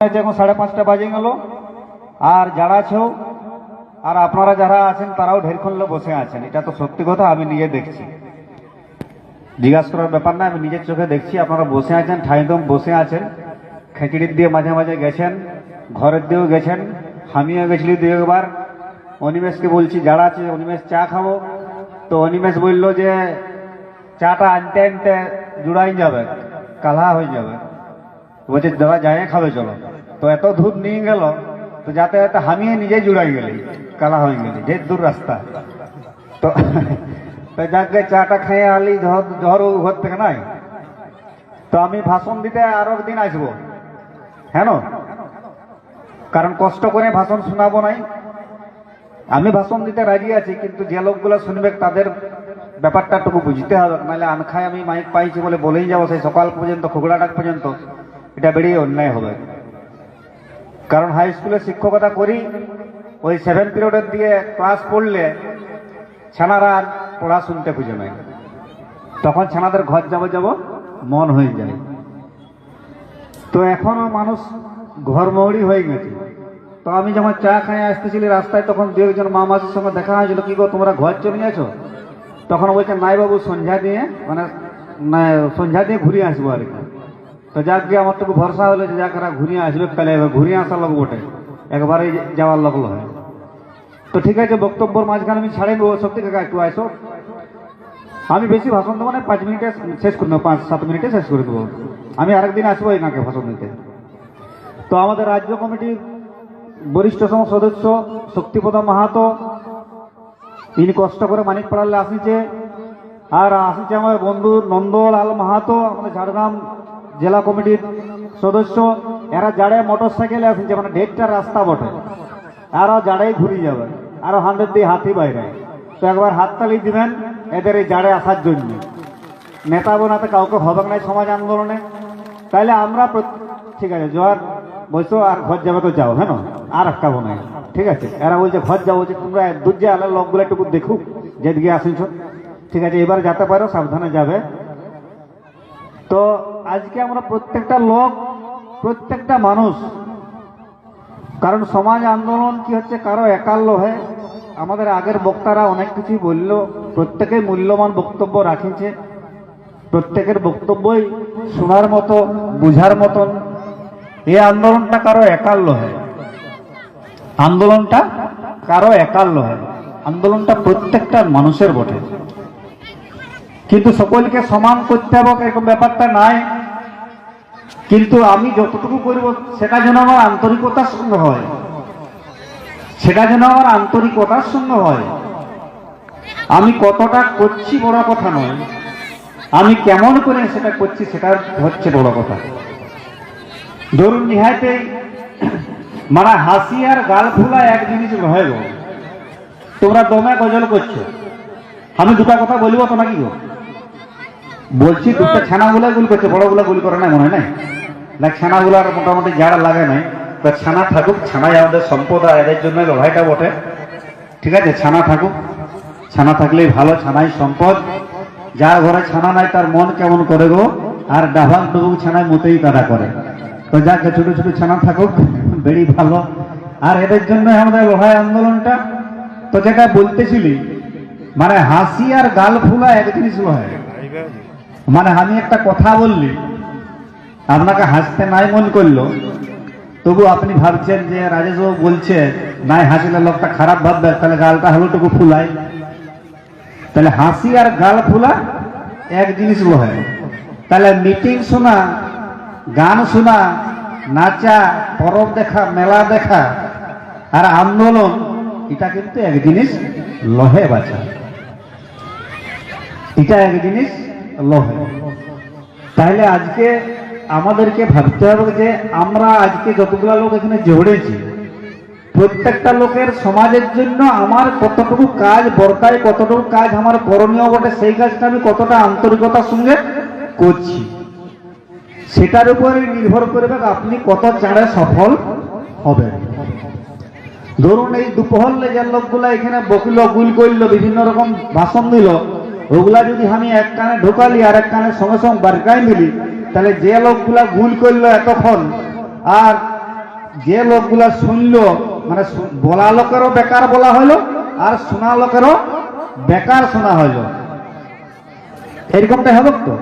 আছে এখন সাড়ে পাঁচটা বাজে গেল। আর যারা আছেও আর আপনারা যারা আছেন, তারাও ঢেরক্ষণ বসে আছেন। এটা তো সত্যি কথা, আমি নিজে দেখছি। জিজ্ঞাসা করার ব্যাপার না, আমি নিজের চোখে দেখছি, আপনারা বসে আছেন, ঠাইদম বসে আছেন, খেচড়ির দিয়ে মাঝে মাঝে গেছেন, ঘরের দিয়েও গেছেন আমিও গেছিলি দু একবার। অনিমেষকে বলছি, যারা আছে, অনিমেষ চা খাব। তো অনিমেষ বলল যে, চাটা আনতে আনতে জুড়াই যাবে কালা হয়ে যাবে। বলছে, দাদা, যাই খাবে, চলো। তো এত ধূপ নিয়ে গেল, তো যাতে যাতে হামিয়ে নিজে জুড়াই গেলি, কালা হয়ে গেলি, যে দূর রাস্তা। তো যাকে চাটা খেয়ে আলি ঝড় ঘর থেকে নাই। তো আমি ভাষণ দিতে আরও একদিন আসব। হ্যাঁ কারণ কষ্ট করে ভাষণ শোনাবো নাই। আমি ভাষণ দিতে রাজি আছি, কিন্তু যে লোকগুলো শুনবে তাদের ব্যাপারটা টুকু বুঝতে হবে, নাহলে আনখায় আমি মাইক পাইছি বলে বলেই যাব সেই সকাল পর্যন্ত খুগড়া ডাক পর্যন্ত। এটা বেরিয়ে অন্যায় হবে। কারণ হাই স্কুলে শিক্ষকতা করি, ওই সেভেন পিরিয়ডের দিয়ে ক্লাস পড়লে ছানারা আর পড়া শুনতে খুঁজে নেয়। তখন ছানাদের ঘর যাব যাব মন হয়ে যায়। তো এখনও মানুষ ঘরমৌড়ি হয়ে গেছে। তো আমি যখন চা খাই আসতেছিলি রাস্তায়, তখন দু একজন মা মাসির সঙ্গে দেখা হয়েছিল, কি গো, তোমরা ঘর চলে গেছো? তখন বলছে, নাই বাবু, সন্ধ্যা দিয়ে মানে সন্ধ্যা দিয়ে ঘুরে আসব আর কি। তো যাক আমার টুকু ভরসা হলো যে যাক ঘুরিয়ে আসবে তাহলে এবার ঘুরিয়ে আসার লোক বটে। একবারে যাওয়ার লোক হয় তো ঠিক আছে, বক্তব্যর মাঝখানে আমি ছাড়ে দেবো সত্যি কাকা, একটু আসো আমি বেশি ভাষণ দেবো না, পাঁচ মিনিটে শেষ করে দেবো পাঁচ, সাত মিনিটে শেষ করে দেবো আমি আরেকদিন আসব এনাকে ভাষণ দিতে। তো আমাদের রাজ্য কমিটির বরিষ্ঠ বরিষ্ঠতম সদস্য শক্তিপদ মাহাতো তিনি কষ্ট করে মানিক পাড়ালে আসিছে। আর আসিছে আমার বন্ধু নন্দলাল মাহাতো, আমাদের ঝাড়গ্রাম জেলা কমিটির সদস্য, এরা জাড়ে মোটর সাইকেলে আসিছে মানে ডেটটা রাস্তা বটে আরও জাড়েই ঘুরে যাবে আরও হান্ড্রেড দিয়ে হাতি বাইরে। তো একবার হাততালি দিবেন, এদের এই জাড়ে আসার জন্য। নেতা বোনাতে কাউকে হবে নাই সমাজ আন্দোলনে। তাইলে আমরা ঠিক আছে, জোয়ার বলছো, আর ঘর যাবে তো যাও হ্যাঁ আর একটা নাই। ঠিক আছে, এরা বলছে, ঘর যাব বলছে, তোমরা দূর আলো লোকগুলো একটু দেখুক, যেদিকে আসিছ। ঠিক আছে, এবার যেতে পারো, সাবধানে যাবে। তো আজকে আমরা প্রত্যেকটা লোক, প্রত্যেকটা মানুষ, কারণ সমাজ আন্দোলন কি হচ্ছে, কারও একার লোহে আমাদের আগের বক্তারা অনেক কিছুই বলল, প্রত্যেকেই মূল্যবান বক্তব্য রাখিছে। প্রত্যেকের বক্তব্যই শোনার মতো, বুঝার মতন। এই আন্দোলনটা কারও একার লোহে আন্দোলনটা কারও একার লোহে আন্দোলনটা প্রত্যেকটা মানুষের বটে। কিন্তু সকলকে সমান করতে হবে, এরকম ব্যাপারটা নাই। কিন্তু আমি যতটুকু করব, সেটা যেন আমার আন্তরিকতার সঙ্গে হয়। সেটা যেন আমার আন্তরিকতার সঙ্গে হয়। আমি কতটা করছি বড় কথা নয়। আমি কেমন করে সেটা করছি, সেটা হচ্ছে বড় কথা। ধরুন নিহাতে মানে হাসি আর গাল ফুলা এক জিনিস নয় গো তোমরা দমে গজল করছ। আমি দুটা কথা বলব তো নাকি গো। বলছি দুটো ছানাগুলা গুল করছে বড়গুলা গুল করে না মনে হয় না, ছানাগুলার মোটামুটি যারা লাগে নাই, তো ছানা থাকুক, ছানাই আমাদের সম্পদ আর এদের জন্য লড়াইটা বটে। ঠিক আছে, ছানা থাকুক, ছানা থাকলেই ভালো, ছানাই সম্পদ। যার ঘরে ছানা নাই, তার মন কেমন করে গো? আর ডাভাং ডুবুক ছানায় মতেই কাটা করে। তো যাক ছোট ছোট ছানা থাকুক, বেড়ি ভালো। আর এদের জন্য আমাদের লড়াই আন্দোলনটা। তো যেটা বলতেছিলি মানে হাসি আর গাল ফুলা এক জিনিস হয়। মানে আমি একটা কথা বললি, আপনাকে হাসতে নাই মন করল, তবু আপনি ভাবছেন যে রাজেশবাবু বলছে, নাই হাসিলে লোকটা খারাপ ভাববে, তাহলে গালটা হালুটুকু ফুলাই তাহলে হাসি আর গাল ফুলা এক জিনিস হয় তাহলে মিটিং শোনা, গান শোনা, নাচা, পরব দেখা, মেলা দেখা আর আন্দোলন, এটা কিন্তু এক জিনিস লহে বাঁচা। এটা এক জিনিস তাহলে আজকে আমাদেরকে ভাবতে হবে যে আমরা আজকে যতগুলো লোক এখানে জড়েছি, প্রত্যেকটা লোকের সমাজের জন্য আমার কতটুকু কাজ বর্তায় কতটুকু কাজ আমার করণীয় বটে, সেই কাজটা আমি কতটা আন্তরিকতার সঙ্গে করছি। সেটার উপরে নির্ভর করবে আপনি কত চাঁড়ে সফল হবেন। ধরুন এই দুপহর লেগের লোকগুলা এখানে বকিল, গুল করল, বিভিন্ন রকম ভাষণ দিল ওগুলা যদি আমি এক কানে ঢোকালি আর এক কানে সঙ্গে সঙ্গে বারকাই মিলি তাহলে যে লোকগুলা ভুল করল এতক্ষণ, আর যে লোকগুলা শুনলো মানে বলা লোকেরও বেকার বলা হলো, আর শোনা লোকেরও বেকার শোনা হলো। এরকমটা হবে তো?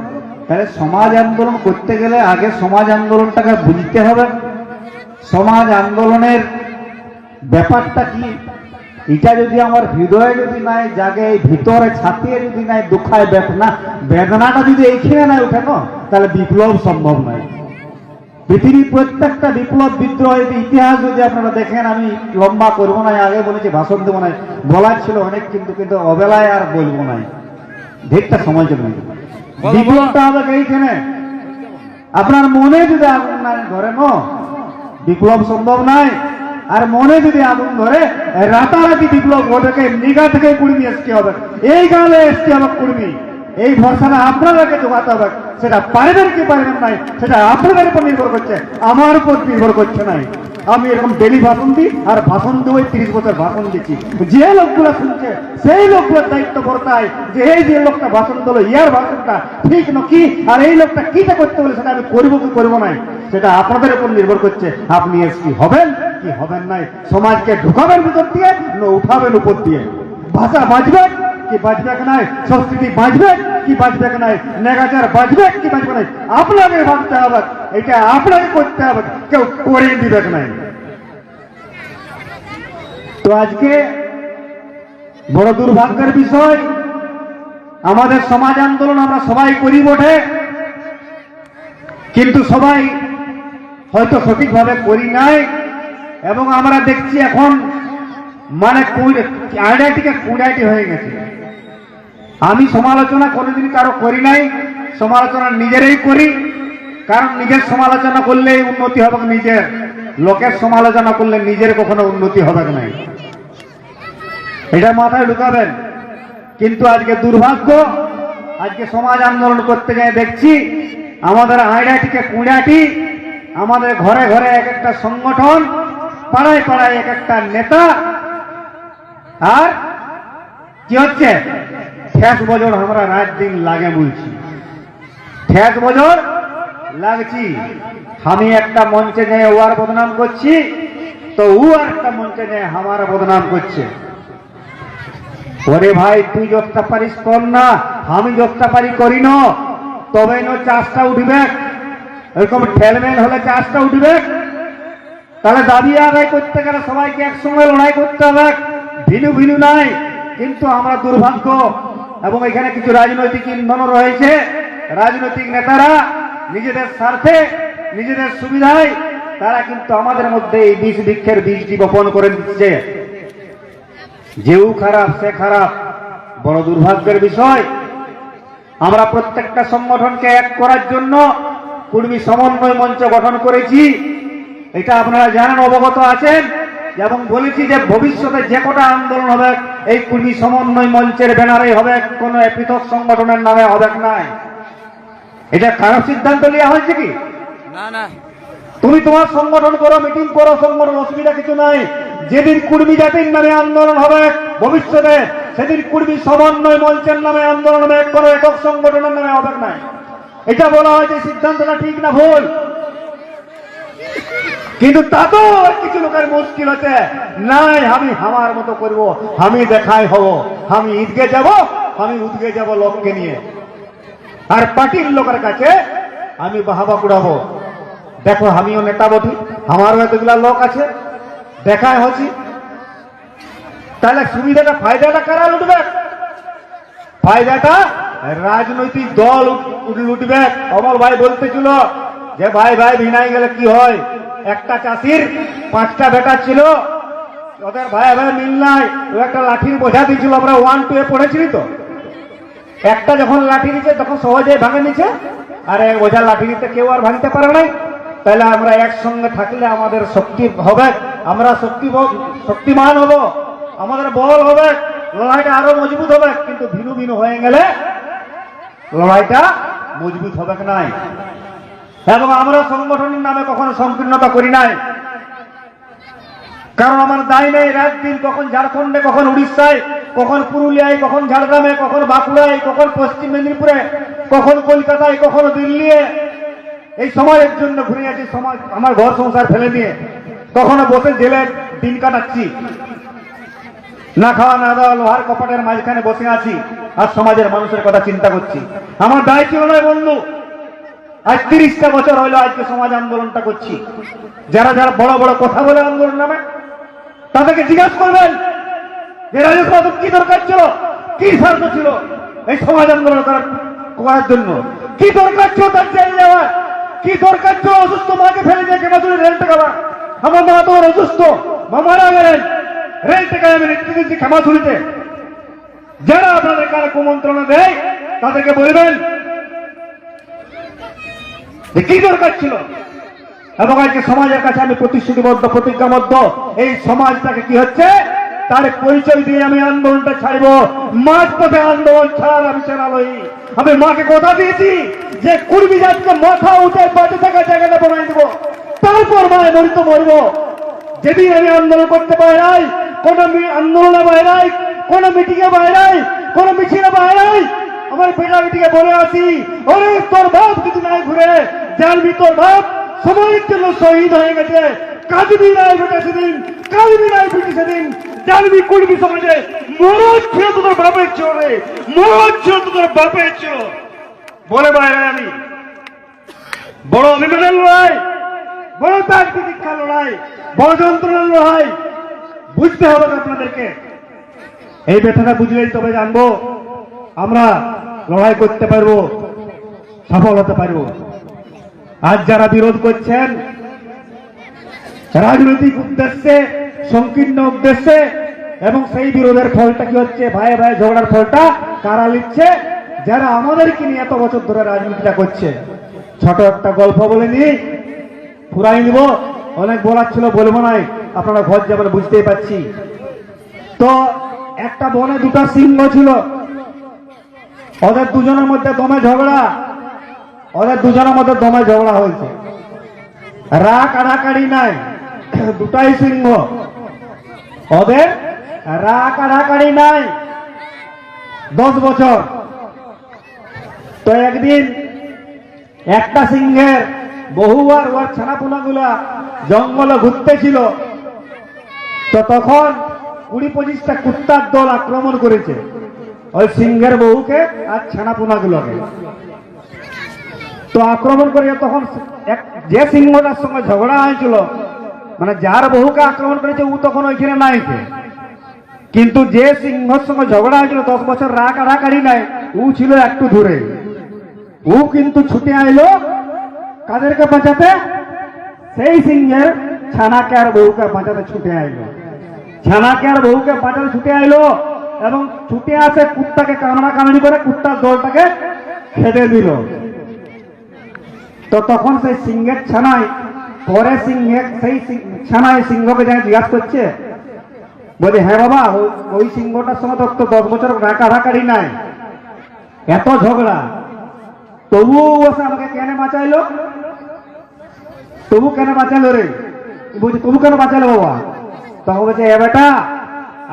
তাহলে সমাজ আন্দোলন করতে গেলে আগে সমাজ আন্দোলনটাকে বুঝতে হবে। সমাজ আন্দোলনের ব্যাপারটা কি? এটা যদি আমার হৃদয়ে যদি নাই জাগে এই ভিতরে ছাতিয়ে যদি নাই দুঃখায় বেদনা বেদনাটা যদি এইখানে নাই উঠে না তাহলে বিপ্লব সম্ভব নয়। পৃথিবীর প্রত্যেকটা বিপ্লব বিদ্রোহের ইতিহাস যদি আপনারা দেখেন আমি লম্বা করব না আগে বলেছি ভাষণ দেবো না বলার ছিল অনেক কিন্তু কিন্তু অবেলায় আর বলব না। ঢেকটা সময় চলে বিপ্লবটা হবে এইখানে। আপনার মনে যদি আগুন নাই ধরে ন বিপ্লব সম্ভব নাই আর মনে যদি আগুন ধরে রাতারাতি বিপ্লব ঘটেকে নিগা থেকে কুড়মি এসতে হবে। এই গালে এসতে হবে কুড়মি এই ভরসাটা আপনাদেরকে যোগাতে হবে। সেটা পারবেন কি পারবেন নাই, সেটা আপনাদের উপর নির্ভর করছে, আমার উপর নির্ভর করছে নাই। আমি এরকম ডেলি ভাষণ দিই, আর ভাষণ দিয়ে তিরিশ বছর ভাষণ দিচ্ছি। যে লোকগুলো শুনছে, সেই লোকগুলোর দায়িত্ব বর্তায় যে এই যে লোকটা ভাষণ দিল, ইয়ার ভাষণটা ঠিক নাকি, আর এই লোকটা কিটা করতে বলে সেটা আমি করব কি করব নাই, সেটা আপনাদের উপর নির্ভর করছে। আপনি এসপি হবেন। কি হবেন নাই? সমাজকে ঢুকাবেন ভিতর দিয়ে না উঠাবেন উপর দিয়ে? ভাষা বাঁচবে কি বাঁচবে নাই? সংস্কৃতি বাঁচবে কি বাঁচবে নাই? নেগাচার বাঁচবে কি বাঁচবে নাই? আপনাকে ভাবতে হবে। এটা আপনাকে করতে হবে। কেউ করে দিবে নাই? তো আজকে বড় দুর্ভাগ্যের বিষয়, আমাদের সমাজ আন্দোলন আমরা সবাই করি বটে। কিন্তু সবাই হয়তো সঠিকভাবে করি নাই। এবং আমরা দেখছি এখন মানে আইডিয়াটিকে কুড়াইটি হয়ে গেছে। আমি সমালোচনা কোনোদিন কারও করি নাই, সমালোচনা নিজেরই করি, কারণ নিজের সমালোচনা করলে উন্নতি হবে নিজের লোকের সমালোচনা করলে নিজের কখনো উন্নতি হবে নাই এটা মাথায় ঢুকাবেন। কিন্তু আজকে দুর্ভাগ্য, আজকে সমাজ আন্দোলন করতে গিয়ে দেখছি, আমাদের আইডাটিকে কুড়াটি আমাদের ঘরে ঘরে এক একটা সংগঠন পাড়ায় পাড়ায় এক একটা নেতা। আর কি হচ্ছে? ঠেক বজর আমরা রাত দিন লাগে বলছি। ঠেক বজর লাগছি। আমি একটা মঞ্চে নিয়ে ওয়ার বদনাম করছি, তো ও একটা মঞ্চে নিয়ে আমার বদনাম করছে। ওরে ভাই, তুই যতটা পারিস কর না, আমি যতটা পারি করি না। তবে ন চাষটা উঠবে। এরকম ঠেলমেল হলে চাষটা উঠবে। তাহলে দাবি আদায় করতে গেলে সবাইকে একসঙ্গে লড়াই করতে হবে। ভিনু ভিনু নাই কিন্তু আমরা দুর্ভাগ্য। এবং এখানে কিছু রাজনৈতিক ইন্ধনও রয়েছে। রাজনৈতিক নেতারা নিজেদের স্বার্থে, নিজেদের সুবিধায় তারা কিন্তু আমাদের মধ্যে এই বিষ বৃক্ষের বীজটি বপন করে দিচ্ছে যেও খারাপ, সে খারাপ, বড় দুর্ভাগ্যের বিষয়। আমরা প্রত্যেকটা সংগঠনকে এক করার জন্য কুর্মী সমন্বয় মঞ্চ গঠন করেছি। এটা আপনারা জানেন অবগত আছেন এবং বলেছি যে ভবিষ্যতে যে কটা আন্দোলন হবে এই কুর্মী সমন্বয় মঞ্চের ব্যানারে হবে কোনো পৃথক সংগঠনের নামে হবে নাই? এটা খারাপ সিদ্ধান্ত নেওয়া হয়েছে কি? না না। তুমি তোমার সংগঠন করো মিটিং করো সংগঠন অসুবিধা কিছু নাই। যেদিন কুর্মী জাতির নামে আন্দোলন হবে ভবিষ্যতে সেদিন কুর্মী সমন্বয় মঞ্চের নামে আন্দোলন হবে কোনো একক সংগঠনের নামে হবে নাই? এটা বলা হয় যে সিদ্ধান্তটা ঠিক না ভুল। কিন্তু তাতেও কিছু লোকের মুশকিল আছে। নাই, আমি আমার মতো করব, আমি দেখাই হব, আমি ঈদকে যাব, আমি উদগে যাব লোককে নিয়ে। আর পার্টির লোকের কাছে আমি বাহাবা কুড়াবো। দেখো, আমিও নেতা বটি আমারও এতগুলা লোক আছে। দেখায় হচ্ছি। তাহলে সুবিধাটা, ফায়দাটা কারা লুটবে? ফায়দাটা রাজনৈতিক দল লুটবে। অমল ভাই বলতেছিল যে, ভাই ভাই, ভিনাই গেলে কি হয়? একটা চাষির, পাঁচটা বেটা ছিল। ওদের ভাই ভাই মিল নাই, ও একটা লাঠির বোঝা দিয়েছিল, আমরা ওয়ান টু এ পড়েছিলি তো। একটা যখন লাঠি নিচ্ছে তখন সহজে ভাঙে নিচ্ছে আর বোঝা লাঠি নিতে কেউ আর ভাঙতে পারে নাই। তাহলে আমরা একসঙ্গে থাকলে আমাদের শক্তি হবে, আমরা শক্তি শক্তিমান হব, আমাদের বল হবে, লড়াইটা আরও মজবুত হবে। কিন্তু ভিনু ভিনু হয়ে গেলে লড়াইটা মজবুত হবে নাই? এবং আমরা সংগঠনের নামে কখনো সংকীর্ণতা করি নাই। কারণ আমার দায় নেই রাত দিন কখন ঝাড়খণ্ডে, কখন উড়িষ্যায়, কখন পুরুলিয়ায়, কখন ঝাড়গ্রামে, কখন বাঁকুড়ায়, কখন পশ্চিম মেদিনীপুরে, কখন কলকাতায়, কখনো দিল্লি এই সমাজের জন্য ঘুরে আছি সমাজ আমার ঘর সংসার ফেলে দিয়ে তখনও বসে জেলে দিন কাটাচ্ছি। না খাওয়া, না দাওয়া, লোহার কপাটের মাঝখানে বসে আছি আর সমাজের মানুষের কথা চিন্তা করছি। আমার দায় ছিল নয় বন্ধু। আজ তিরিশটা বছর হইল আজকে সমাজ আন্দোলনটা করছি। যারা যারা বড় বড় কথা বলে আন্দোলন নামে, তাদেরকে জিজ্ঞাসা করবেন যে, রাজেশ কি দরকার ছিল? কি স্বার্থ ছিল এই সমাজ আন্দোলন করার জন্য? কি দরকার ছিল তার জেল যাওয়ার কি দরকার ছিল অসুস্থ মাকে ফেলে দিয়ে কেনা তুলে রেল টাকা আমার মা তোমার অসুস্থ। মা মারা গেলেন। রেল টাকায় আমি নেতৃত্ব দিচ্ছি ক্ষমা যারা আপনাদের কারে কুমন্ত্রণা দেয়, তাদেরকে বলবেন কি দরকার ছিল? এবং আজকে সমাজের কাছে আমি প্রতিশ্রুতিবদ্ধ, প্রতিজ্ঞাবদ্ধ। এই সমাজটাকে কি হচ্ছে? তার পরিচয় দিয়ে আমি আন্দোলনটা ছাড়ব। মাঝ পথে আন্দোলন ছাড়ার আমি চালালই আমি মাকে কথা দিয়েছি যে কুর্মী জাতকে মাথা উঠে বাঁচে থাকা জায়গাটা বানাই দেবো। তারপর মায় মরিত মরব। যেদিন আমি আন্দোলন করতে পারি নাই, কোন আন্দোলনে বাইরাই কোন মিটিংয়ে বাইরাই কোন মিছিলে বাইরাই আমার বেটা বেটিকে বলে আছি ওরে, তোর বাপ যদি নাই ঘুরে জানবি তোর বাপ সময়ের জন্য শহীদ হয়ে গেছে। কাজবি নাই বেটা সেদিন কাজবি নাই বেটি সেদিন জানবি কুড়বি সমাজে মরদ ছিল তোর বাপের ছিল রে মরদ ছিল তোর বাপের ছিল বলে বাইরে আমি, বড় অভিমানের লড়াই, বড় ত্যাগ প্রতীক্ষার লড়াই, বড় যন্ত্রণার লড়াই, বুঝতে হবে আপনাদেরকে। এই ব্যথাটা বুঝলেই তবে জানব, আমরা লড়াই করতে পারব, সফল হতে পারব। আজ যারা বিরোধ করছেন, রাজনৈতিক উদ্দেশ্যে, সংকীর্ণ উদ্দেশ্যে, এবং সেই বিরোধের ফলটা কি হচ্ছে? ভাই ভাই, ঝগড়ার ফলটা কারা লিখছে? যারা আমাদেরকে নিয়ে এত বছর ধরে রাজনীতিটা করছে। ছোট একটা গল্প বলে নি ফুরাই নিব। অনেক বলার ছিল, বলব নাই, আপনারা ঘর যাবেন বুঝতেই পারছি। তো একটা বনে দুটা সিংহ ছিল। ওদের দুজনের মধ্যে দমে ঝগড়া। ওদের দুজনের মধ্যে দমে ঝগড়া হয়েছে। রা কাড়াকাড়ি নাই, দুটাই সিংহ। ওদের রা কাড়াকাড়ি নাই, দশ বছর। তো একদিন একটা সিংহের বহু বহুবার ওর ছানাপোনা গুলা জঙ্গলে ঘুরতেছিল। তো তখন কুড়ি পঁচিশটা কুত্তার দল আক্রমণ করেছে। ওই সিংহের বহুকে আর ছানাপোনা গুলোকে তো আক্রমণ করে তখন যে সিংহটার সঙ্গে ঝগড়া হয়েছিল মানে যার বহুকে আক্রমণ করেছে, ও তখন ওইখানে নাইছে কিন্তু যে সিংহর সঙ্গে ঝগড়া হয়েছিল, দশ বছর রাগ আড়াকাড়ি নাই, ও ছিল একটু দূরে। ও কিন্তু ছুটে আইলো, কাদেরকে বাঁচাতে? সেই সিংহের ছানাকে আর বউকে বাঁচাতে ছুটে আইলো। ছানাকে আর বউকে বাঁচাতে ছুটে আইলো এবং ছুটে আসে কুত্তাকে কামড়া কামড়ি করে কুত্তার দলটাকে খেতে দিল। তো তখন সেই সিংহের ছানায়, পরে সিংহে সেই ছানায় সিংহকে যাই জিজ্ঞাসা করছে, বলে হ্যাঁ বাবা ওই সিংহটার সঙ্গে তোর তো দশ বছর রাকারাকারি নাই। এত ঝগড়া। তবুও বসে আমাকে কেন বাঁচাইলো? তবু কেন বাঁচালো রে? বলছি, তবু কেন বাঁচালো বাবা? তখন বলছে, এ বেটা,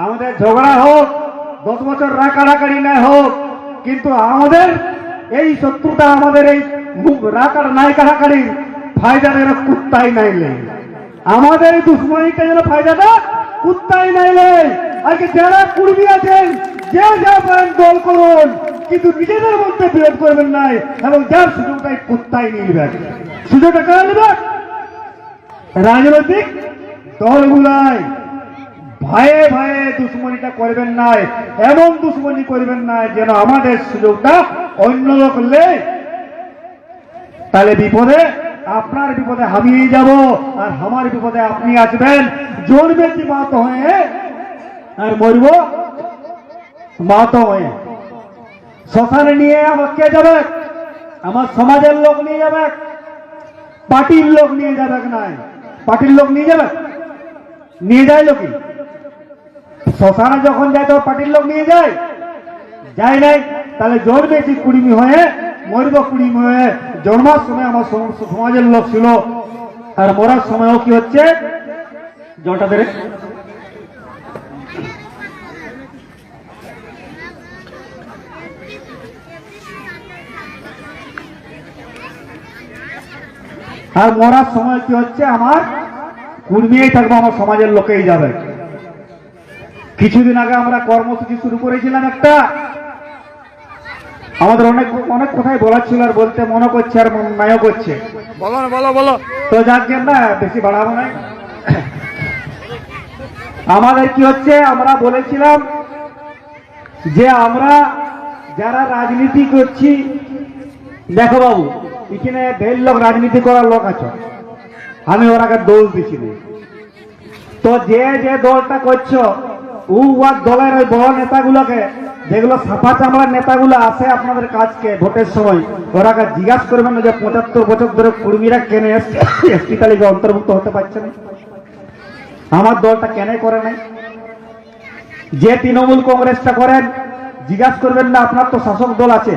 আমাদের ঝগড়া হোক, দশ বছর রাকারাকারি না হোক, কিন্তু আমাদের এই শত্রুতা, আমাদের এই রাকার নাই কারাকারি ফায়দার এরা কুত্তাই নাইলে আমাদের এই দুশ্মনীটা যেন ফায়দাটা কুত্তাই নাইলে আজকে যারা কুর্মী আছেন, যে যা পারেন দল করুন, কিন্তু নিজেদের মধ্যে বিরোধ করবেন নাই এবং যার সুযোগটাই কুত্তাই নিয়ে সুযোগটা কারা নেবে রাজনৈতিক দলগুলাই। ভয়ে ভয়ে দুশ্মনীটা করবেন নাই, এমন দুশ্মনী করবেন না যেন আমাদের সুযোগটা অন্য লোক নেই তাহলে বিপদে আপনার বিপদে হামিয়ে যাব, আর আমার বিপদে আপনি আসবেন। জন্মে কি মাত হয়ে, আর মরব? মাত হয়ে। শ্মশানে নিয়ে আমার কে যাবে? আমার সমাজের লোক নিয়ে যাবে? পার্টির লোক নিয়ে যাবে নাই? পার্টির লোক নিয়ে যাবে? নিয়ে যায় লোকই। শ্মশানে যখন যায় তো পার্টির লোক নিয়ে যায়? যায় নাই? তাহলে জন্মেছি কুড়িমি হয়ে মরব কুড়িমি হয়ে জন্মার সময় আমার সমাজের লোক ছিল। আর মরার সময়ও কি হচ্ছে? জলটা বেড়ে আর মরার সময় কি হচ্ছে? আমার কুর্মিয়েই থাকব, আমার সমাজের লোকেই যাবে। কিছুদিন আগে আমরা কর্মসূচি শুরু করেছিলাম একটা। আমাদের অনেক অনেক কথাই বলার ছিল আর বলতে মনে করছে আর মন নায়ও করছে। বলো না বলো বলো। তো যাক না বেশি বাড়াবো না। আমাদের কি হচ্ছে আমরা বলেছিলাম যে আমরা যারা রাজনীতি করছি দেখো বাবু এখানে ঢের লোক রাজনীতি করার লোক আছে। আমি ওরাকে দোষ দিছি না তো যে যে দলটা করছ উ দলের ওই বড় নেতাগুলোকে যেগুলো সাফা চামড়ার নেতাগুলো আসে আপনাদের কাজকে ভোটের সময় ওরাকে জিজ্ঞাসা করবেন না যে পঁচাত্তর বছর ধরে কর্মীরা কেন এসটি তালিকা অন্তর্ভুক্ত হতে পারছে না। আমার দলটা কেন করে নাই? যে তৃণমূল কংগ্রেসটা করেন, জিজ্ঞাসা করবেন না, আপনার তো শাসক দল আছে।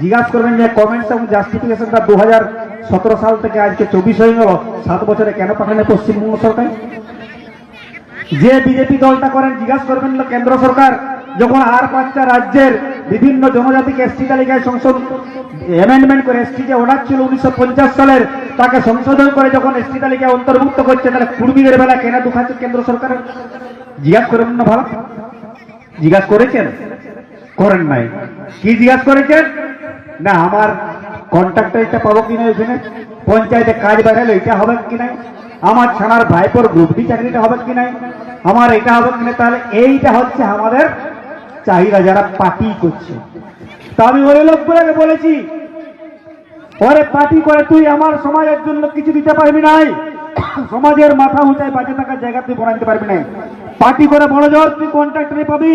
জিজ্ঞাসা করবেন যে কমেন্টস এবং জাস্টিফিকেশনটা দু হাজার সতেরো সাল থেকে আজকে চব্বিশ হয়ে গেল, সাত বছরে কেন পাঠানে পশ্চিমবঙ্গ সরকার? যে বিজেপি দলটা করেন, জিজ্ঞাসা করবেন না, কেন্দ্র সরকার। যখন আর পাঁচটা রাজ্যের বিভিন্ন জনজাতিকে এসটি তালিকায় সংশোধন অ্যামেন্ডমেন্ট করে এসটি যে অর্ডার ছিল উনিশশো সালের, তাকে সংশোধন করে যখন এসটি তালিকায় অন্তর্ভুক্ত করছে, তাহলে কুর্মীদের বেলা কেন দুখাচ্ছে কেন্দ্র সরকার জিজ্ঞাসা করবেন না ভালো জিজ্ঞাসা করেছেন? করেন নাই। কি জিজ্ঞাসা করেছেন? না, আমার কন্ট্রাক্টরটা পাবো কিনা এখানে? পঞ্চায়েতে কাজ বাড়ালে এটা হবে কি নাই আমার ছানার ভাইপোর গ্রুপ ডি চাকরিটা হবে কি নাই আমার এটা হবে কিনা তাহলে এইটা হচ্ছে আমাদের চাহিদা যারা পার্টি করছে। তা আমি ওই লোকগুলোকে বলেছি, ওরে পার্টি করে তুই আমার সমাজের জন্য কিছু দিতে পারবি নাই সমাজের মাথা উঁচায় বাঁচে থাকার জায়গা তুই বানাইতে পারবি নাই পার্টি করে বড় জোর তুই কন্ট্রাক্টরে পাবি।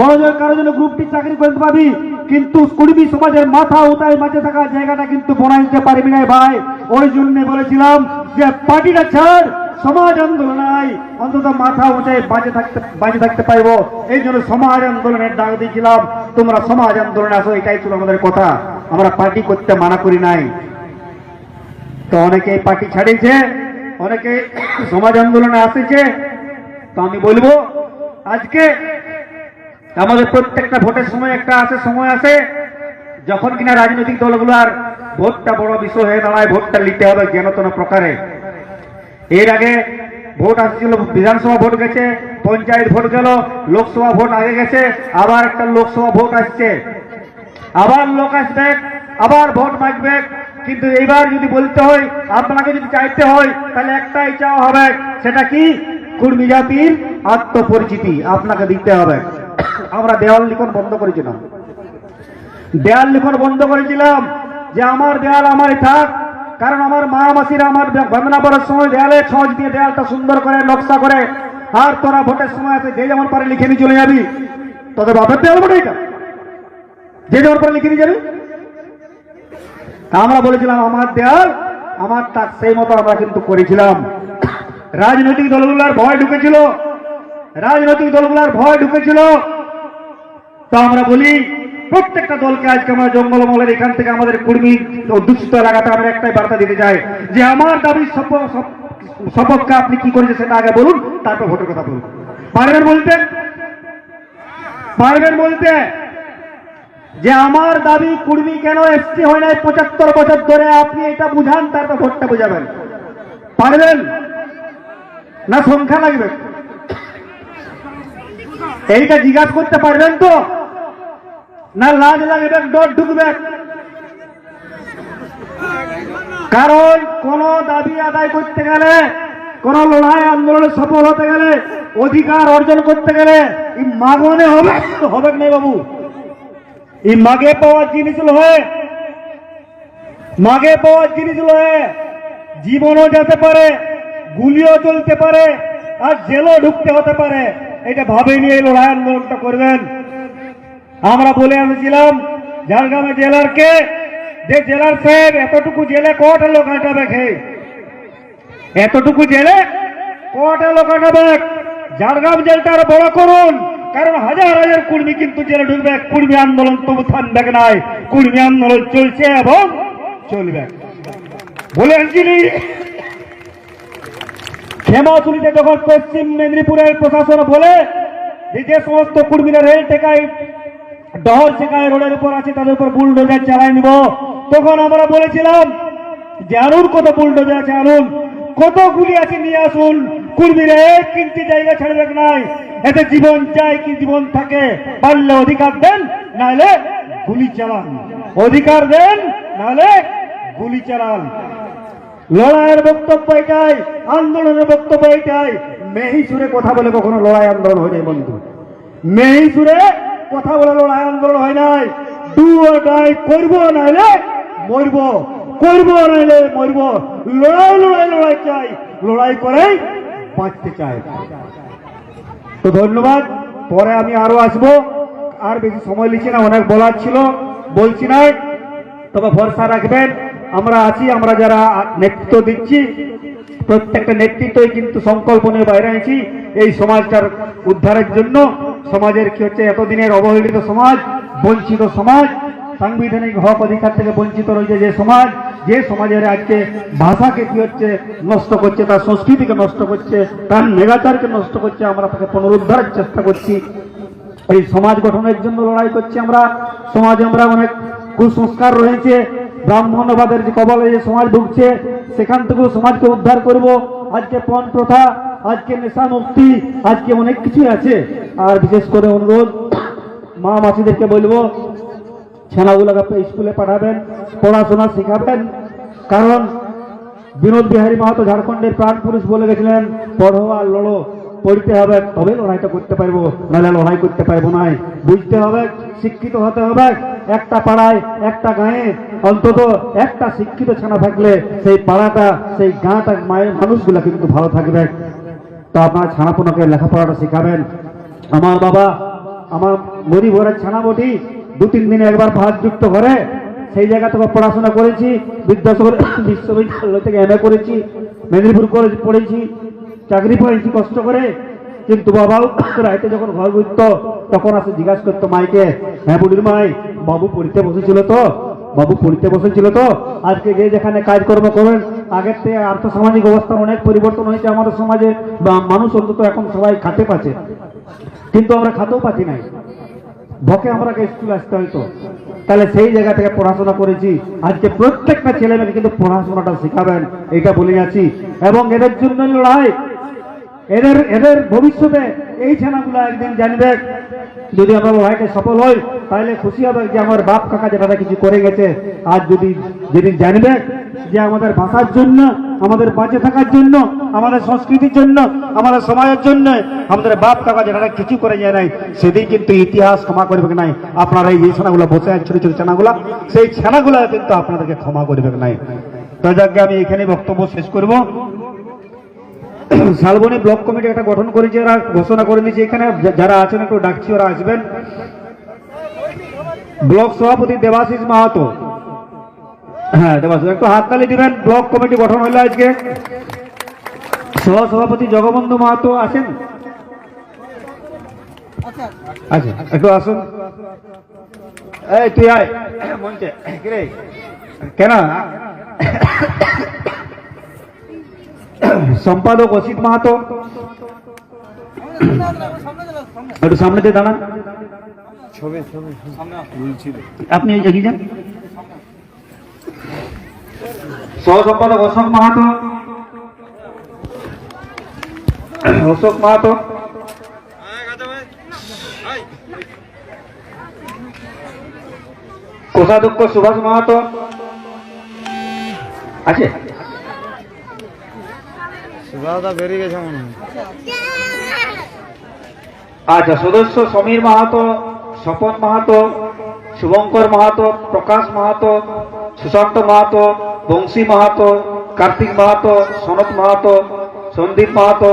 বড় জোর কারোর জন্য গ্রুপটি চাকরি করতে পাবি। কিন্তু কুড়বি সমাজের মাথা উঁচায় বাঁচে থাকার জায়গাটা কিন্তু বানাইতে পারবি নাই ভাই। ওই জন্য বলেছিলাম যে পার্টিটা ছাড়। সমাজ আন্দোলন অন্তত মাথা উঠে বাঁচে থাকতে বাঁচে থাকতে পারব। এই জন্য সমাজ আন্দোলনের ডাক দিয়েছিলাম, তোমরা সমাজ আন্দোলনে আসো, এটাই ছিল আমাদের কথা। আমরা পার্টি করতে মানা করি নাই। তো অনেকে পার্টি ছাড়িয়েছে, অনেকে সমাজ আন্দোলনে আসেছে। তো আমি বলব, আজকে আমাদের প্রত্যেকটা ভোটের সময় একটা আছে, সময় আছে। যখন কিনা রাজনৈতিক দলগুলো আর ভোটটা বড় বিষয় হয়ে দাঁড়ায়, ভোটটা নিতে হবে জ্ঞানতন প্রকারে। এর আগে ভোট আসছিল, বিধানসভা ভোট গেছে, পঞ্চায়েত ভোট গেল, লোকসভা ভোট আগে গেছে, আবার একটা লোকসভা ভোট আসছে। আবার লোক আসবে, আবার ভোট মাগবে, কিন্তু এইবার যদি বলতে হয়, আপনাকে যদি চাইতে হয়, তাহলে একটাই চাওয়া হবে, সেটা কি? কুর্মী জাতির আত্মপরিচিতি আপনাকে দিতে হবে। আমরা দেওয়াল লিখন বন্ধ করেছিলাম। দেয়াল লিখন বন্ধ করেছিলাম যে আমার দেয়াল আমারই থাক কারণ আমার মা মাসিরা আমার বন্দনা করার সময় দেয়ালে ছজ দিয়ে দেয়ালটা সুন্দর করে, নকশা করে, আর তোরা ভোটের সময় আছে যে যেমন পারে লিখে নিয়ে চলে যাবি। তোদের বাপের দেয়াল বটে এটা? যে যেমন পারে লিখে নিয়ে যাবি। আমরা বলেছিলাম, আমার দেয়াল, আমার তাক, সেই মতো আমরা কিন্তু করেছিলাম। রাজনৈতিক দলগুলার ভয় ঢুকেছিল। রাজনৈতিক দলগুলার ভয় ঢুকেছিল। তো আমরা বলি প্রত্যেকটা দলকে আজকে আমরা জঙ্গলমহলের এখান থেকে আমাদের কর্মী অধ্যুষিত এলাকাতে আমরা একটাই বার্তা দিতে চাই যে আমার দাবি সপ- সপ- সপক্ষে আপনি কি করেছেন সেটা আগে বলুন, তারপর ভোটের কথা বলুন। পারবেন বলতে? পারবেন বলতে? যে আমার দাবি কুর্মী কেন এসছে হয় নাই পঁচাত্তর বছর ধরে আপনি এটা বুঝান, তারপর ভোটটা বুঝাবেন। পারবেন? না সংখ্যা লাগবে? এইটা জিজ্ঞাসা করতে পারবেন তো? না লাজ লাগবে ডর ঢুকবে। কারণ কোন দাবি আদায় করতে গেলে, কোন লড়াই আন্দোলনে সফল হতে গেলে, অধিকার অর্জন করতে গেলে এই মাগনে হবে হবে নাই বাবু। এই মাগে পাওয়ার জিনিস হয়ে মাগে পাওয়ার জিনিস হয়ে জীবনও যেতে পারে, গুলিও চলতে পারে, আর জেলও ঢুকতে হতে পারে। এটা ভাবে নিয়ে এই লড়াই আন্দোলনটা করবেন। আমরা বলে আসছিলাম ঝাড়গ্রামে জেলারকে, যে জেলার সাহেব এতটুকু জেলে কটা লোক আটাবে খেয়ে এতটুকু জেলে কটা লোক আটাবে ঝাড়গ্রাম জেলটা আরও বড় করুন, কারণ হাজার হাজার কুর্মী কিন্তু জেলে ঢুকবে। কুর্মী আন্দোলন তবু থামবে নাই? কুর্মী আন্দোলন চলছে এবং চলবে। বলে আসছিলি ক্ষেমাচুরিতে যখন পশ্চিম মেদিনীপুরের প্রশাসন বলে যে সমস্ত কুর্মীরা রেল টেকায় ডহর টেকায় রোডের উপর আছে, তাদের উপর বুলডোজার চালায় নিব। তখন আমরা বলেছিলাম যে আনুন কত বুলডোজার আছে আনুন কত গুলি আছে, নিয়ে আসুন। কুর্মীরা এক কিনতে জায়গা ছাড়বে নাই এতে জীবন চাই কি জীবন থাকে। পারলে অধিকার দেন, নাহলে গুলি চালান। অধিকার দেন, নাহলে গুলি চালান। লড়াইয়ের বক্তব্য এটাই, আন্দোলনের বক্তব্য এটাই। মেহি সুরে কথা বলে কখনো লড়াই আন্দোলন হয় নাই বন্ধু। মেহি কথা বলে লড়াই আন্দোলন হয় নাই। ডাই করব নাহলে মরব। করব নাহলে মরব। লড়াই লড়াই লড়াই চাই। লড়াই করেই বাঁচতে চাই। তো ধন্যবাদ। পরে আমি আরও আসব। আর বেশি সময় লিখছি না, অনেক বলার ছিল। বলছি না তবে ভরসা রাখবেন। আমরা আছি, আমরা যারা নেতৃত্ব দিচ্ছি। প্রত্যেকটা নেতৃত্বই কিন্তু সংকল্প নিয়ে বাইরে আছি এই সমাজটার উদ্ধারের জন্য সমাজের কি হচ্ছে, এতদিনের অবহেলিত সমাজ, বঞ্চিত সমাজ, সাংবিধানিক হক অধিকার থেকে বঞ্চিত রয়েছে যে সমাজ, যে সমাজের আজকে ভাষাকে কি হচ্ছে, নষ্ট করছে, তার সংস্কৃতিকে নষ্ট করছে, তার মেগাচারকে নষ্ট করছে, আমরা তাকে পুনরুদ্ধারের চেষ্টা করছি। এই সমাজ গঠনের জন্য লড়াই করছি আমরা। সমাজে আমরা অনেক কুসংস্কার রয়েছে। ব্রাহ্মণবাদের যে কবলে যে সমাজ ঢুকছে, সেখান থেকেও সমাজকে উদ্ধার করব। আজকে পণ প্রথা, আজকে নেশা মুক্তি, আজকে অনেক কিছুই আছে। আর বিশেষ করে অনুরোধ, মা মাসিদেরকে বলব ছেনাগুলোকে স্কুলে পাঠাবেন, পড়াশোনা শেখাবেন। কারণ বিনোদ বিহারী মাহাতো ঝাড়খণ্ডের প্রাণ পুরুষ বলে গেছিলেন, পড়ো আর লড়ো। পড়তে হবে, তবে লড়াইটা করতে পারব, নাহলে লড়াই করতে পারব না। বুঝতে হবে, শিক্ষিত হতে হবে। একটা পাড়ায়, একটা গায়ে, অন্তত একটা শিক্ষিত ছানা থাকলে সেই পাড়াটা, সেই গাঁটা মায়ের মানুষগুলা কিন্তু ভালো থাকবে। তো আপনার ছানাপোনাকে লেখাপড়াটা শেখাবেন। আমার বাবা, আমার গরিব ঘরের ছানা বটি দু তিন দিনে একবার ভাত যুক্ত করে, সেই জায়গা থেকে পড়াশোনা করেছি। বিদ্যাসাগর বিশ্ববিদ্যালয় থেকে এম করেছি, মেদিনীপুর কলেজ পড়েছি। চাকরি পেয়েছি কষ্ট করে। কিন্তু বাবাও রাইতে যখন ঘর বুঝতো, তখন আসে জিজ্ঞাসা করতো, মাইকে হ্যাঁ বুড়ির মাই, বাবু পড়িতে বসেছিল তো? বাবু পড়িতে বসেছিল তো? আজকে যে যেখানে কাজকর্ম করেন, আগের থেকে আর্থসামাজিক অবস্থার অনেক পরিবর্তন হয়েছে আমাদের সমাজে, বা মানুষ অন্তত এখন সবাই খাতে পাচ্ছে। কিন্তু আমরা খাতেও পাচ্ছি নাই। ভকে আমরা স্কুল আসতে হয়তো। তাহলে সেই জায়গা থেকে পড়াশোনা করেছি। আজকে প্রত্যেকটা ছেলে মেয়ে কিন্তু পড়াশোনাটা শেখাবেন, এটা বলে যাচ্ছি। এবং এদের জন্য লড়াই এদের এদের ভবিষ্যতে এই ছেনাগুলো একদিন জানবে। যদি আমরা ভাইকে সফল হই তাহলে খুশি হবে যে আমার বাপ কাকা যেটা কিছু করে গেছে, আর যদি যেদিন জানবে যে আমাদের ভাষার জন্য, আমাদের বাঁচে থাকার জন্য, আমাদের সংস্কৃতির জন্য, আমাদের সমাজের জন্য, আমাদের বাপ কাকা যেটা কিছু করে যায় নাই, সেদিন কিন্তু ইতিহাস ক্ষমা করবে নাই? আপনারা এই ছানাগুলো বসে আছেন, ছোট ছোট ছানাগুলা সেই ছানাগুলা কিন্তু আপনাদেরকে ক্ষমা করবে নাই? তো যাকে আমি এখানে বক্তব্য শেষ করব। শালবনী ব্লক কমিটি একটা গঠন করেছে ওরা ঘোষণা করে দিয়েছে, এখানে যারা আছেন একটু ডাকছি, ওরা আসবেন। ব্লক সভাপতি দেবাশিস মাহাতো। হ্যাঁ দেবাশিস, একটু হাততালি দিবেন, ব্লক কমিটি গঠন হলো আজকে। সহ সভাপতি জগবন্ধু মাহাতো আছেন? আচ্ছা একটু আসুন। এই, তুই আয়। মঞ্চে কেন? সম্পাদক অসিত মাহাতো। একটু সামনে দিয়ে দাঁড়ান। আপনি এই এগিয়ে যান সহ সম্পাদক অশোক মাহাতো। অশোক মাহাতো। কোষাধ্যক্ষ সুভাষ মাহাতো। আছে? সুভাষদা বেরিয়ে গেছে মনে হয়। আচ্ছা সদস্য সমীর মাহাতো স্বপন মাহাতো শুভঙ্কর মাহাতো প্রকাশ মাহাতো সুশান্ত মাহাতো বংশী মাহাতো কার্তিক মাহাতো সনত মাহাতো সন্দীপ মাহাতো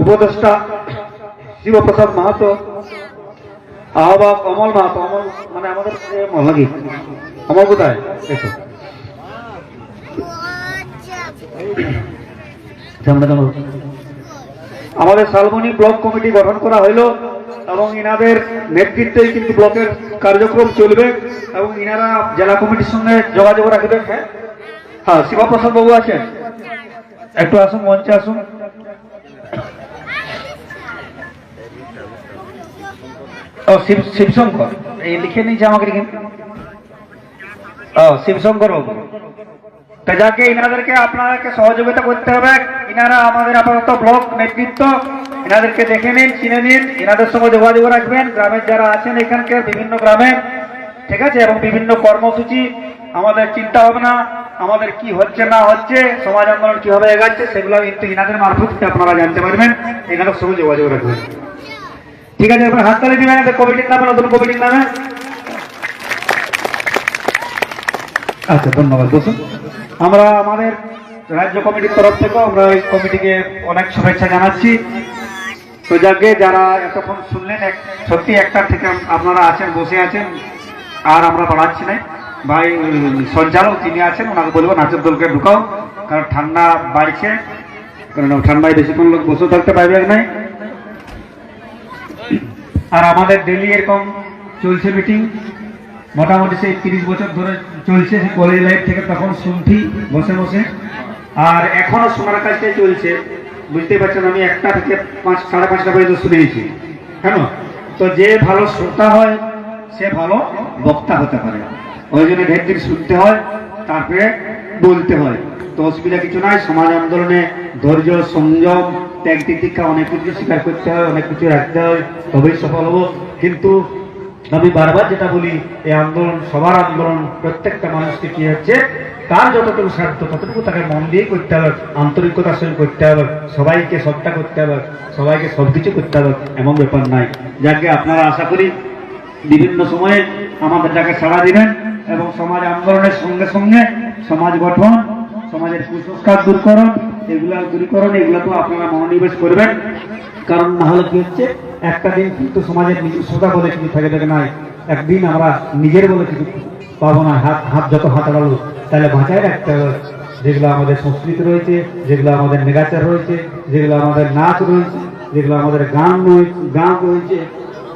উপদেষ্টা শিবপ্রসাদ মাহাতো আহ্বায়ক অমল মাহাতো। অমল মানে আমাদের নাকি? অমল কোথায়? এসো। দাঁড়াও। আমাদের শালবনী ব্লক কমিটি গঠন করা হলো এবং ইনাদের নেতৃত্বে কিন্তু ব্লকের কার্যক্রম চলবে এবং ইনারা জেলা কমিটির সঙ্গে যোগাযোগ রাখবেন। হ্যাঁ? হ্যাঁ শিবপ্রসাদ বাবু আছেন একটু আসুন, মঞ্চে আসুন। ও, শিব, শিবশঙ্কর। এই লিখে নিয়েছে আমাকে ও, শিবশঙ্কর বাবু। তো যাকে ইনাদেরকে আপনাদেরকে সহযোগিতা করতে হবে, ইনারা আমাদের আপাতত ব্লক নেতৃত্ব। এনাদেরকে দেখে নিন, চিনে নিন এনাদের সঙ্গে যোগাযোগ রাখবেন। গ্রামের যারা আছেন এখানকার বিভিন্ন গ্রামে, ঠিক আছে? এবং বিভিন্ন কর্মসূচি, আমাদের চিন্তা ভাবনা, আমাদের কি হচ্ছে, না হচ্ছে, সমাজ আন্দোলন কীভাবে এগাচ্ছে, সেগুলো কিন্তু ইনাদের মারফত আপনারা জানতে পারবেন। এনাদের সঙ্গে যোগাযোগ রাখবেন। ঠিক আছে, এবার হাততালি দিবেন এদের কমিটির নামে, নতুন কমিটির নামে। আচ্ছা ধন্যবাদ, বসুন। আমরা আমাদের রাজ্য কমিটির তরফ থেকে আমরা এই কমিটিকে অনেক শুভেচ্ছা জানাচ্ছি। তো যাকে যারা এতক্ষণ শুনলেন, এক- সত্যি একটা থেকে আপনারা আছেন, বসে আছেন, আর আমরা বাড়াচ্ছি না। ভাই, সঞ্চালক তিনি আছেন, ওনাকে বলব, নাচের দলকে ঢুকাও, কারণ ঠান্ডা বাড়ছে। কারণ ঠান্ডায় বেশিক্ষণ লোক বসে থাকতে পারবে নাই আর আমাদের ডেলি এরকম চলছে মিটিং। মোটামুটি সেই তিরিশ বছর ধরে চলছে সেই কলেজ লাইফ থেকে তখন শুনছি বসে বসে। আর এখনও শোনার কাজটাই চলছে। বুঝতে পারছেন, আমি একটা থেকে পাঁচ, সাড়ে পাঁচটা পর্যন্ত শুনেছি কেন? তো যে ভালো শ্রোতা হয়, সে ভালো বক্তা হতে পারে। ওই জন্য ঢের দিন শুনতে হয়, তারপরে বলতে হয়। তো অসুবিধা কিছু নাই, সমাজ আন্দোলনে ধৈর্য, সংযম ত্যাগ তিতিক্ষা অনেক কিছু স্বীকার করতে হয়, অনেক কিছু রাখতে হয়, তবেই সফল হব। কিন্তু আমি বারবার যেটা বলি, এই আন্দোলন, সবার আন্দোলন, প্রত্যেকটা মানুষকে কি হচ্ছে? তার যতটুকু সাধ্য ততটুকু তাকে মন দিয়ে করতে হবে আন্তরিকতার সঙ্গে করতে হবে, সবাইকে সবটা করতে হবে, সবাইকে সবকিছু করতে হবে, এমন ব্যাপার নাই। যাকে আপনারা আশা করি বিভিন্ন সময়ে আমাদের যাকে সাড়া দিবেন এবং সমাজ আন্দোলনের সঙ্গে সঙ্গে সমাজ গঠন, সমাজের কুসংস্কার দূরকরণ এগুলা দূরীকরণ এগুলো তো আপনারা মনোনিবেশ করবেন। কারণ না হলে কি হচ্ছে? একটা দিন কিন্তু সমাজের নিজস্বতা বলে কিছু থাকে থাকে নাই। একদিন আমরা নিজের বলে কিছু পাবো না। হাত হাত যত হাত আড়ালো তাহলে বাঁচায় রাখতে হবে। যেগুলো আমাদের সংস্কৃতি রয়েছে, যেগুলো আমাদের নেগাচার রয়েছে, যেগুলো আমাদের নাচ রয়েছে, যেগুলো আমাদের গান রয়েছে গান রয়েছে,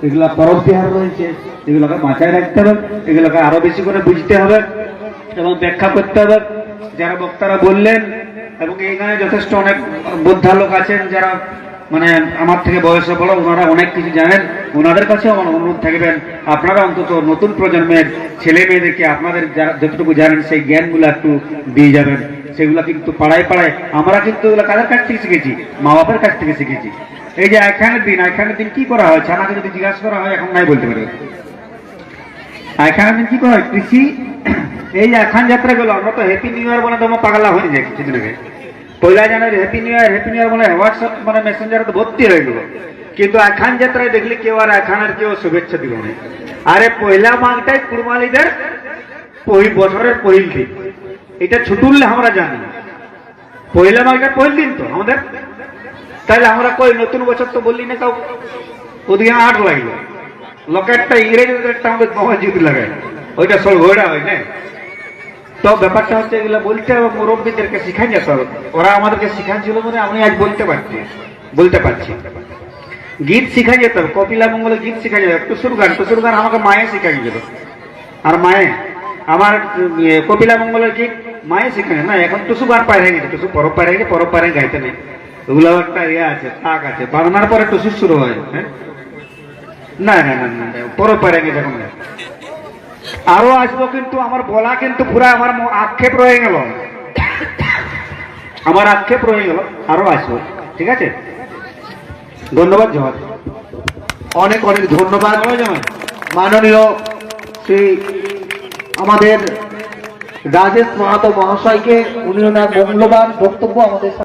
এগুলা পরব তিহার রয়েছে, এগুলোকে বাঁচায় রাখতে হবে, এগুলোকে আরও বেশি করে বুঝতে হবে এবং ব্যাখ্যা করতে হবে। যারা বক্তারা বললেন এবং এইখানে যথেষ্ট অনেক বোদ্ধা লোক আছেন যারা মানে আমার থেকে বয়সে বড়, ওনারা অনেক কিছু জানেন। ওনাদের কাছেও আমার অনুরোধ থাকবেন, আপনারা অন্তত নতুন প্রজন্মের ছেলে মেয়েদেরকে, আপনাদের যতটুকু জানেন, সেই জ্ঞানগুলো একটু দিয়ে যাবেন। সেগুলো কিন্তু পাড়ায় পাড়ায়, আমরা কিন্তু ওগুলো কাদের কাছ থেকে শিখেছি? মা বাপের কাছ থেকে শিখেছি। এই যে এখানের দিন এখানের দিন কি করা হয়? ছানাকে যদি জিজ্ঞাসা করা হয়, এখন নাই বলতে পারবে। এখানে কি করা? হয় কৃষি, এই যে এখান যাত্রা গেল আমরা তো হ্যাপি নিউ ইয়ার বলে তোমার পাগলা হয়ে যায় কিছুদিন আগে। পয়লা January happy new year happy new year বলে হোয়াটসঅ্যাপ মানে মেসেঞ্জারে তো ভর্তি হয়ে গেল কিন্তু এখান যাত্রায় দেখলি কেউ আর এখানের কেউ শুভেচ্ছা দিল না। আরে পয়লা মাঘটাই কুরবানিদের পহি বছরের পহিল দিন। এটা ছুটুললে আমরা জানি। পয়লা মাঘটা পহিল দিন তো আমাদের। তাহলে আমরা কই, নতুন বছর তো বললি না কাউ ওদিকে আট লাগল। লোকেরটা ইংরেজিদের একটা আমাদের জিত লাগে। ওইটা সব ঘোড়া হয় না। তো ব্যাপারটা হচ্ছে এগুলো বলতে হবে মুরব্বীদেরকে শিখাই যেতে ওরা আমাদেরকে শিখাচ্ছিল বলে আমি আজ বলতে পারছি বলতে পারছি। গীত শিখা যেত কপিলা মঙ্গলে গীত শিখা যেত টুসুর গান টুসুর গান আমাকে মায়ে শিখাই গেল আর মায়ে আমার ইয়ে, কপিলা মঙ্গলের গীত মায়ে শিখাই না এখন টুসু গান পারে গেছে টুসু পরব পারে গেছে পরব পারে গাইতে নেই। ওগুলো একটা ইয়ে আছে তাক আছে। বারোনার পরে টুসু শুরু হয় হ্যাঁ? না না না না, পারে গেছে এখন আরও আসব কিন্তু আমার বলা কিন্তু পুরা আমার আক্ষেপ রয়ে গেল। আমার আক্ষেপ রয়ে গেল। আরও আসব ঠিক আছে? ধন্যবাদ জয়। অনেক অনেক ধন্যবাদ। মাননীয় শ্রী আমাদের রাজেশ মাহাতো মহাশয়কে উনি ওনার মূল্যবান বক্তব্য আমাদের